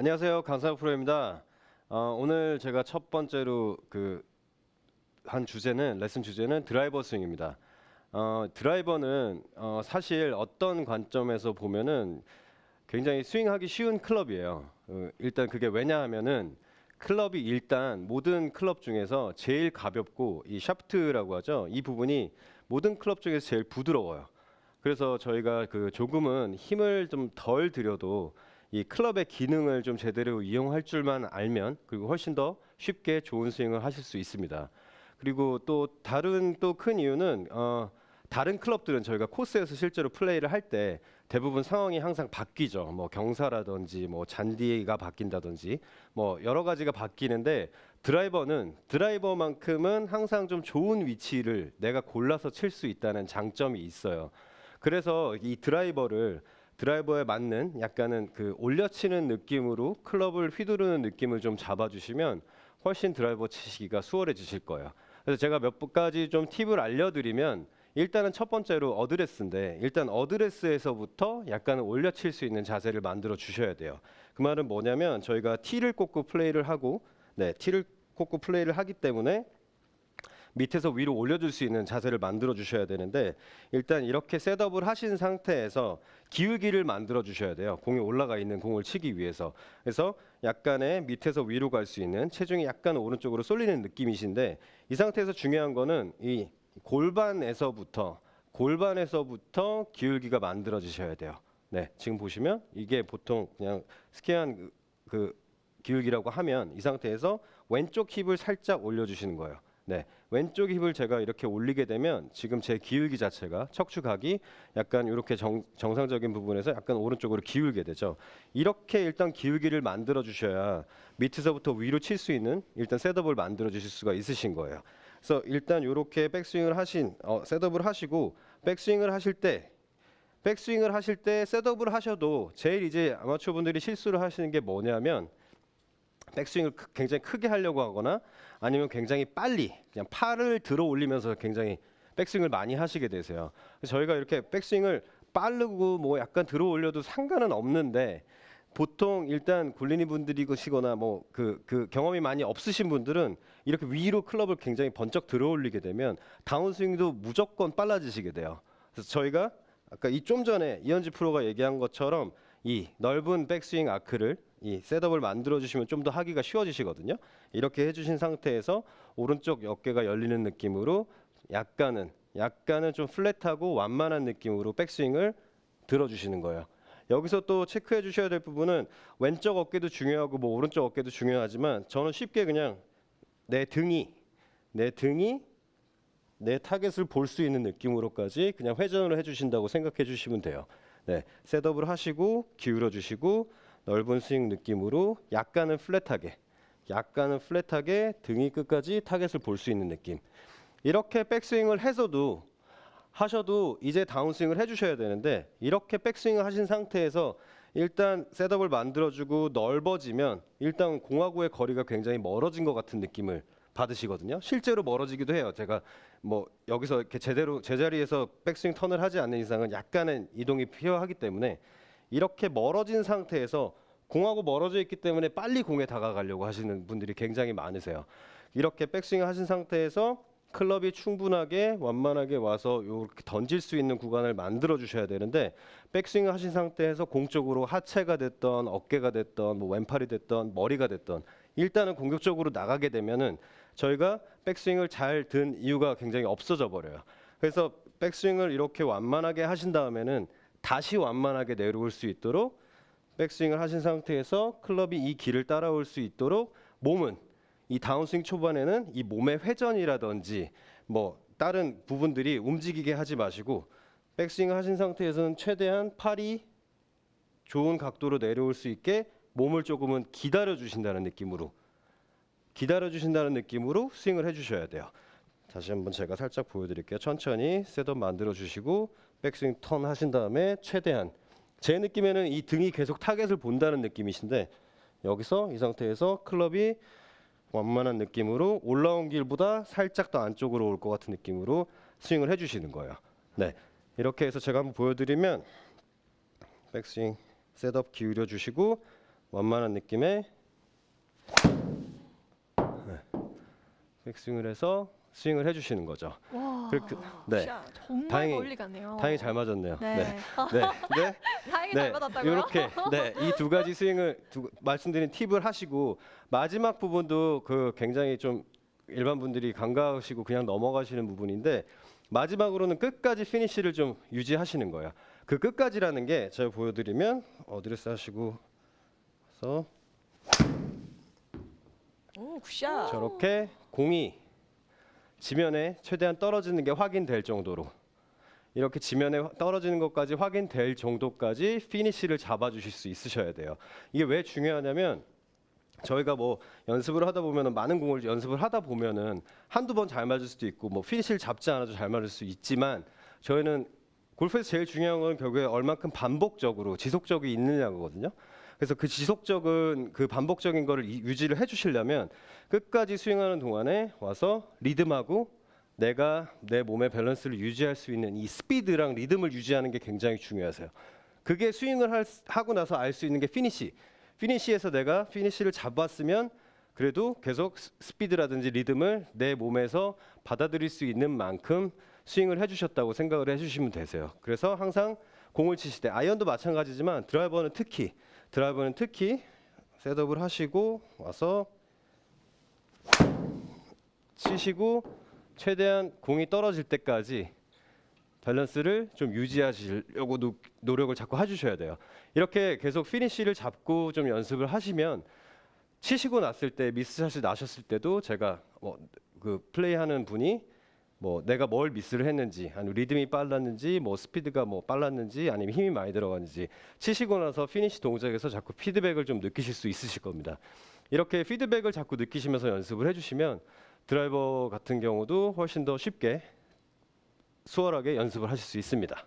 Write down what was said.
안녕하세요. 강상혁 프로입니다. 어, 오늘 제가 첫 번째로 그 한 주제는 레슨 주제는 드라이버 스윙입니다. 어, 드라이버는 어, 사실 어떤 관점에서 보면은 굉장히 스윙하기 쉬운 클럽이에요. 어, 일단 그게 왜냐하면은 클럽이 일단 모든 클럽 중에서 제일 가볍고 이 샤프트라고 하죠. 이 부분이 모든 클럽 중에서 제일 부드러워요. 그래서 저희가 그 조금은 힘을 좀 덜 들여도 이 클럽의 기능을 좀 제대로 이용할 줄만 알면 그리고 훨씬 더 쉽게 좋은 스윙을 하실 수 있습니다. 그리고 또 다른 또 큰 이유는 어 다른 클럽들은 저희가 코스에서 실제로 플레이를 할 때 대부분 상황이 항상 바뀌죠. 뭐 경사라든지 뭐 잔디가 바뀐다든지 뭐 여러 가지가 바뀌는데 드라이버는 드라이버만큼은 항상 좀 좋은 위치를 내가 골라서 칠 수 있다는 장점이 있어요. 그래서 이 드라이버를 드라이버에 맞는 약간은 그 올려치는 느낌으로 클럽을 휘두르는 느낌을 좀 잡아주시면 훨씬 드라이버 치시기가 수월해지실 거예요. 그래서 제가 몇 가지 좀 팁을 알려드리면 일단은 첫 번째로 어드레스인데 일단 어드레스에서부터 약간 올려칠 수 있는 자세를 만들어 주셔야 돼요. 그 말은 뭐냐면 저희가 티를 꽂고 플레이를 하고 네 티를 꽂고 플레이를 하기 때문에 밑에서 위로 올려줄 수 있는 자세를 만들어 주셔야 되는데 일단 이렇게 셋업을 하신 상태에서 기울기를 만들어 주셔야 돼요. 공이 올라가 있는 공을 치기 위해서. 그래서 약간의 밑에서 위로 갈 수 있는 체중이 약간 오른쪽으로 쏠리는 느낌이신데 이 상태에서 중요한 거는 이 골반에서부터 골반에서부터 기울기가 만들어지셔야 돼요. 네, 지금 보시면 이게 보통 그냥 스퀘어한 그, 그 기울기라고 하면 이 상태에서 왼쪽 힙을 살짝 올려주시는 거예요. 네, 왼쪽 힙을 제가 이렇게 올리게 되면 지금 제 기울기 자체가 척추각이 약간 이렇게 정, 정상적인 부분에서 약간 오른쪽으로 기울게 되죠. 이렇게 일단 기울기를 만들어 주셔야 밑에서부터 위로 칠 수 있는 일단 셋업을 만들어 주실 수가 있으신 거예요. 그래서 일단 이렇게 백스윙을 하신 어, 셋업을 하시고 백스윙을 하실 때 백스윙을 하실 때 셋업을 하셔도 제일 이제 아마추어 분들이 실수를 하시는 게 뭐냐면 백스윙을 크- 굉장히 크게 하려고 하거나 아니면 굉장히 빨리 그냥 팔을 들어 올리면서 굉장히 백스윙을 많이 하시게 되세요. 저희가 이렇게 백스윙을 빠르고 뭐 약간 들어 올려도 상관은 없는데 보통 일단 굴리니 분들이시거나 뭐 그 그 경험이 많이 없으신 분들은 이렇게 위로 클럽을 굉장히 번쩍 들어 올리게 되면 다운스윙도 무조건 빨라지시게 돼요. 그래서 저희가 아까 이 좀 전에 이현지 프로가 얘기한 것처럼 이 넓은 백스윙 아크를 이 셋업을 만들어 주시면 좀 더 하기가 쉬워지시거든요. 이렇게 해주신 상태에서 오른쪽 어깨가 열리는 느낌으로 약간은 약간은 좀 플랫하고 완만한 느낌으로 백스윙을 들어주시는 거예요. 여기서 또 체크해 주셔야 될 부분은 왼쪽 어깨도 중요하고 뭐 오른쪽 어깨도 중요하지만 저는 쉽게 그냥 내 등이 내 등이 내 타겟을 볼 수 있는 느낌으로까지 그냥 회전을 해주신다고 생각해 주시면 돼요. 네, 셋업을 하시고 기울여 주시고 넓은 스윙 느낌으로 약간은 플랫하게, 약간은 플랫하게 등이 끝까지 타겟을 볼 수 있는 느낌. 이렇게 백스윙을 해서도 하셔도 이제 다운스윙을 해주셔야 되는데 이렇게 백스윙을 하신 상태에서 일단 셋업을 만들어주고 넓어지면 일단 공하고의 거리가 굉장히 멀어진 것 같은 느낌을 받으시거든요. 실제로 멀어지기도 해요. 제가 뭐 여기서 이렇게 제대로 제자리에서 백스윙 턴을 하지 않는 이상은 약간은 이동이 필요하기 때문에 이렇게 멀어진 상태에서 공하고 멀어져 있기 때문에 빨리 공에 다가가려고 하시는 분들이 굉장히 많으세요. 이렇게 백스윙 하신 상태에서 클럽이 충분하게 완만하게 와서 이렇게 던질 수 있는 구간을 만들어 주셔야 되는데 백스윙 하신 상태에서 공적으로 하체가 됐던 어깨가 됐던 뭐 왼팔이 됐던 머리가 됐던 일단은 공격적으로 나가게 되면은 저희가 백스윙을 잘 든 이유가 굉장히 없어져 버려요. 그래서 백스윙을 이렇게 완만하게 하신 다음에는 다시 완만하게 내려올 수 있도록 백스윙을 하신 상태에서 클럽이 이 길을 따라올 수 있도록 몸은 이 다운스윙 초반에는 이 몸의 회전이라든지 뭐 다른 부분들이 움직이게 하지 마시고 백스윙 하신 상태에서는 최대한 팔이 좋은 각도로 내려올 수 있게 몸을 조금은 기다려 주신다는 느낌으로 기다려 주신다는 느낌으로 스윙을 해 주셔야 돼요. 다시 한번 제가 살짝 보여드릴게요. 천천히 셋업 만들어 주시고 백스윙 턴 하신 다음에 최대한 제 느낌에는 이 등이 계속 타겟을 본다는 느낌이신데 여기서 이 상태에서 클럽이 완만한 느낌으로 올라온 길보다 살짝 더 안쪽으로 올 것 같은 느낌으로 스윙을 해주시는 거예요. 네, 이렇게 해서 제가 한번 보여드리면 백스윙 셋업 기울여 주시고 완만한 느낌의 네. 백스윙을 해서 스윙을 해주시는 거죠. 와. 그렇게- 네. 샷. 정말 다행히- 멀리 가네요. 다행히 잘 맞았네요. 어. 네. 네. 네. 네. 다행히 잘 맞았다고요? 이렇게 네, 이 두 가지 스윙을 두, 말씀드린 팁을 하시고 마지막 부분도 그 굉장히 좀 일반 분들이 간과하시고 그냥 넘어가시는 부분인데 마지막으로는 끝까지 피니시를 좀 유지하시는 거예요. 그 끝까지라는 게 제가 보여드리면 어드레스 하시고 그래서 오, 굿샷. 저렇게 공이 지면에 최대한 떨어지는 게 확인될 정도로 이렇게 지면에 화- 떨어지는 것까지 확인될 정도까지 피니시를 잡아주실 수 있으셔야 돼요. 이게 왜 중요하냐면 저희가 뭐 연습을 하다 보면은 많은 공을 연습을 하다 보면은 한두 번 잘 맞을 수도 있고 뭐 피니시를 잡지 않아도 잘 맞을 수 있지만 저희는 골프에서 제일 중요한 건 결국에 얼만큼 반복적으로 지속적이 있느냐거든요. 그래서 그 지속적인 그 반복적인 거를 이- 유지를 해주시려면 끝까지 스윙하는 동안에 와서 리듬하고 내가 내 몸의 밸런스를 유지할 수 있는 이 스피드랑 리듬을 유지하는 게 굉장히 중요하세요. 그게 스윙을 할 수- 하고 나서 알 수 있는 게 피니시. 피니시에서 내가 피니시를 잡았으면 그래도 계속 스- 스피드라든지 리듬을 내 몸에서 받아들일 수 있는 만큼 스윙을 해주셨다고 생각을 해주시면 되세요. 그래서 항상 공을 치실 때 아이언도 마찬가지지만 드라이버는 특히 드라이버는 특히 셋업을 하시고 와서 치시고 최대한 공이 떨어질 때까지 밸런스를 좀 유지하시려고 노, 노력을 자꾸 해주셔야 돼요. 이렇게 계속 피니쉬를 잡고 좀 연습을 하시면 치시고 났을 때 미스샷이 나셨을 때도 제가 뭐 그 플레이하는 분이 뭐 내가 뭘 미스를 했는지 아니면 리듬이 빨랐는지 뭐 스피드가 뭐 빨랐는지 아니면 힘이 많이 들어갔는지 치시고 나서 피니시 동작에서 자꾸 피드백을 좀 느끼실 수 있으실 겁니다. 이렇게 피드백을 자꾸 느끼시면서 연습을 해주시면 드라이버 같은 경우도 훨씬 더 쉽게 수월하게 연습을 하실 수 있습니다.